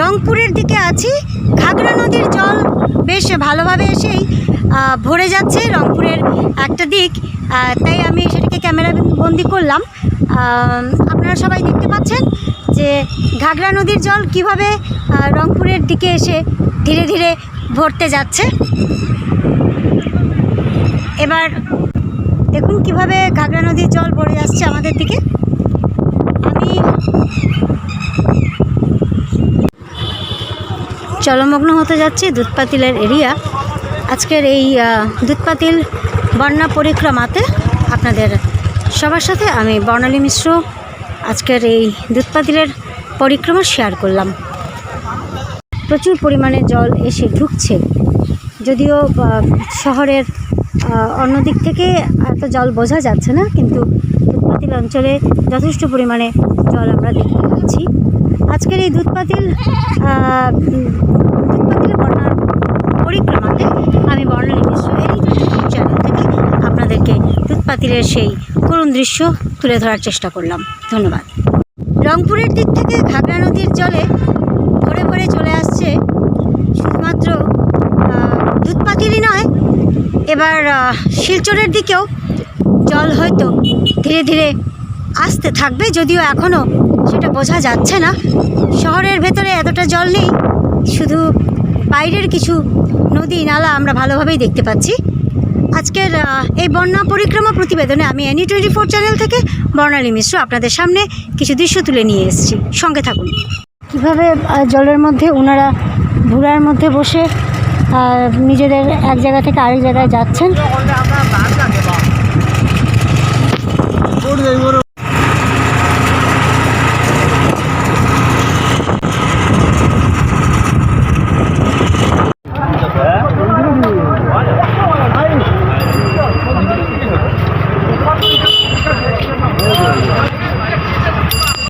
রংপুরের দিকে আছি। ঘাগরা নদীর জল বেশ ভালোভাবে এসেই ভরে যাচ্ছে রংপুরের একটা দিক। তাই আমি সেটাকে ক্যামেরা বন্দি করলাম। আপনারা সবাই দেখতে পাচ্ছেন যে ঘাগরা নদীর জল কীভাবে রংপুরের দিকে এসে ধীরে ধীরে ভরতে যাচ্ছে। এবার দেখুন কীভাবে ঘাগরা নদীর জল ভরে যাচ্ছে আমাদের দিকে আমি জলমগ্ন হতে যাচ্ছি দুধপাতিলের এরিয়া। আজকের এই দুধপাতিল বন্যা পরিক্রমাতে আপনাদের সবার সাথে আমি বর্ণালী মিশ্র আজকের এই দুধপাতিলের পরিক্রমা শেয়ার করলাম। প্রচুর পরিমাণে জল এসে ঢুকছে। যদিও শহরের অন্য দিক থেকে এত জল বোঝা যাচ্ছে না, কিন্তু দুধপাতিল অঞ্চলে যথেষ্ট পরিমাণে জল আমরা দেখতে পাচ্ছি আজকের এই দুধপাতিল বর্ণার পরিক্রমাতে আমি বর্ণালী মিশ্র এই চ্যানেল থেকে আপনাদেরকে দুধপাতিলের সেই করুণ দৃশ্য তুলে ধরার চেষ্টা করলাম। ধন্যবাদ। রংপুরের দিক থেকে ঘাগরা নদীর জলে ভরে ভরে চলে আসছে শুধুমাত্র আহ, দুধপাতিলই নয় এবার শিলচরের দিকেও জল হয়তো ধীরে ধীরে আসতে থাকবে যদিও এখনও সেটা বোঝা যাচ্ছে না। শহরের ভেতরে এতটা জল নেই, শুধু বাইরের কিছু নদী, নালা আমরা ভালোভাবেই দেখতে পাচ্ছি। আজকের এই বন্যা পরিক্রমা প্রতিবেদনে আমি এনি টোয়েন্টি ফোর চ্যানেল থেকে বর্ণালী মিশ্র আপনাদের সামনে কিছু দৃশ্য তুলে নিয়ে এসেছি। সঙ্গে থাকুন। কীভাবে জলের মধ্যে ওনারা ভুড়ার মধ্যে বসে নিজেদের এক জায়গা থেকে আরেক জায়গায় যাচ্ছেন